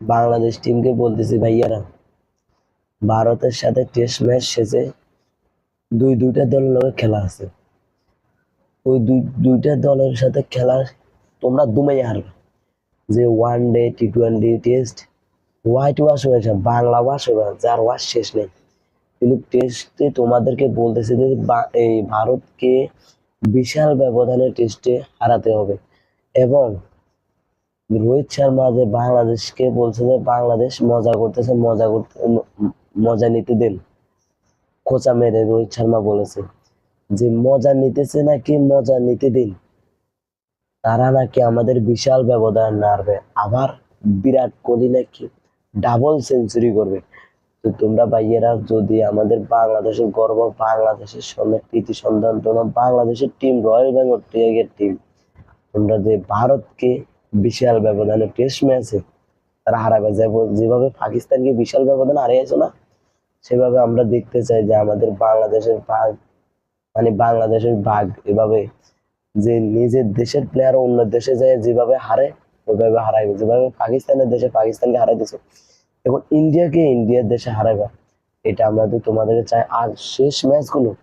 বাংলাদেশ টিমকে বলতেছি, ভাইয়ারা, ভারতের সাথে টেস্ট ম্যাচ শেষে দুই দুইটা দলের লগে খেলা আছে। ওই দুই, দুইটা দলের সাথে খেলা তোমরা দুমাই হারবে। যে one day T twenty test white wash হয়েছে বাংলা ওয়াশ হবে যার ওয়াশ শেষ নেই। কিন্তু টেস্টে তোমাদেরকে বলতেছে যে এই ভারতকে বিশাল ব্যবধানে টেস্টে হারাতে হবে। এবং রোহিত শর্মা যে বাংলাদেশকে বলছে যে বাংলাদেশ মজা করতেছে, মজা করতে মজা নিতে দেন। খোঁচা মেরে রোহিত শর্মা বলেছে যে, মজা নিতেছে নাকি মজা নিতে দিন? তারা নাকি আমাদের বিশাল ব্যবধান নাড়বে। আবার বিরাট কোহলি নাকি ডাবল সেঞ্চুরি করবে। তো তোমরা ভাইয়েরা, যদি আমাদের বাংলাদেশের গর্ব, বাংলাদেশের সঙ্গে প্রীতি সন্ধান, তোমরা বাংলাদেশের টিম রয়্যাল বেঙ্গল টিম তোমরা যে ভারতকে বিশাল ব্যবধানে টেস্ট ম্যাচে তারা হারাবে। যেভ- যেভাবে পাকিস্তানকে বিশাল ব্যবধান হারিয়েছো না, সেভাবে আমরা দেখতে চাই যে আমাদের বাংলাদেশের ভাগ মানে বাংলাদেশের ভাগ এভাবে যে নিজের দেশের প্লেয়ার অন্য দেশে যায়, যেভাবে হারে ওইভাবে হারাইবে। যেভাবে পাকিস্তানের দেশে পাকিস্তানকে হারাই দিছে এখন ইন্ডিয়াকে ইন্ডিয়ার দেশে হারাইবা। এটা আমরা তো তোমাদেরকে চাই। আর শেষ ম্যাচগুলো